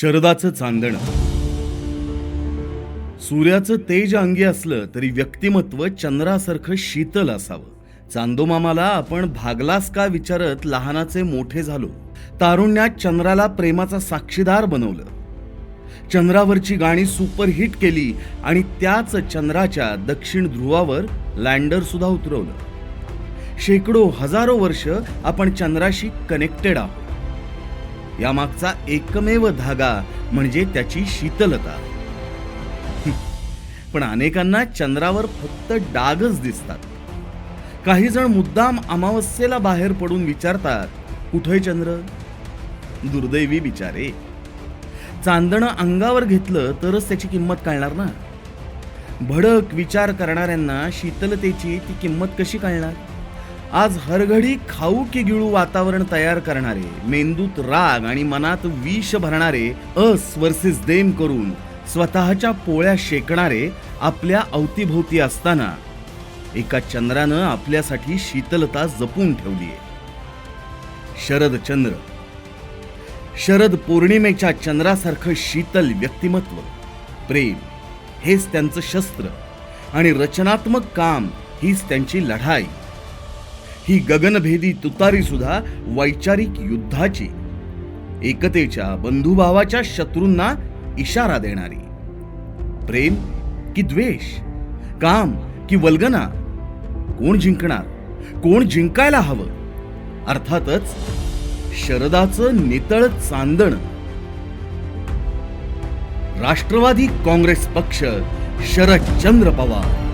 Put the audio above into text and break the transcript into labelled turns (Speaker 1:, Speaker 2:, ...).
Speaker 1: शरदाचं चांदणं. सूर्याचं तेज अंगी असलं तरी व्यक्तिमत्व चंद्रासारखं शीतल असावं. चांदोमामाला आपण भागलास का विचारत लहानाचे मोठे झालो. तारुण्यात चंद्राला प्रेमाचा साक्षीदार बनवलं. चंद्रावरची गाणी सुपरहिट केली आणि त्याच चंद्राच्या दक्षिण ध्रुवावर लँडर सुद्धा उतरवलं. शेकडो हजारो वर्ष आपण चंद्राशी कनेक्टेड आहोत. यामागचा एकमेव धागा म्हणजे त्याची शीतलता. पण अनेकांना चंद्रावर फक्त डागच दिसतात. काही जण मुद्दाम अमावस्येला बाहेर पडून विचारतात कुठे चंद्र? दुर्दैवी बिचारे. चांदणं अंगावर घेतलं तरच त्याची किंमत कळणार ना? भडक विचार करणाऱ्यांना शीतलतेची ती किंमत कशी कळणार? आज हरघडी खाऊ की गिळू वातावरण तयार करणारे मेंदूत राग आणि मनात विष भरणारे अस वर्सेस देम करून स्वतःच्या पोळ्या शेकणारे आपल्या अवतीभोवती असताना एका चंद्रानं आपल्यासाठी शीतलता जपून ठेवली शरद चंद्र. शरद पौर्णिमेच्या चंद्रासारखं शीतल व्यक्तिमत्व प्रेम हेच त्यांचं शस्त्र आणि रचनात्मक काम हीच त्यांची लढाई. ही गगनभेदी तुतारी सुद्धा वैचारिक युद्धाची एकतेच्या बंधुभावाच्या शत्रूंना इशारा देणारी. प्रेम की द्वेष काम की वल्गना कोण जिंकणार कोण जिंकायला हवं? अर्थातच शरदाचं नितळ चांदण. राष्ट्रवादी काँग्रेस पक्ष शरदचंद्र पवार.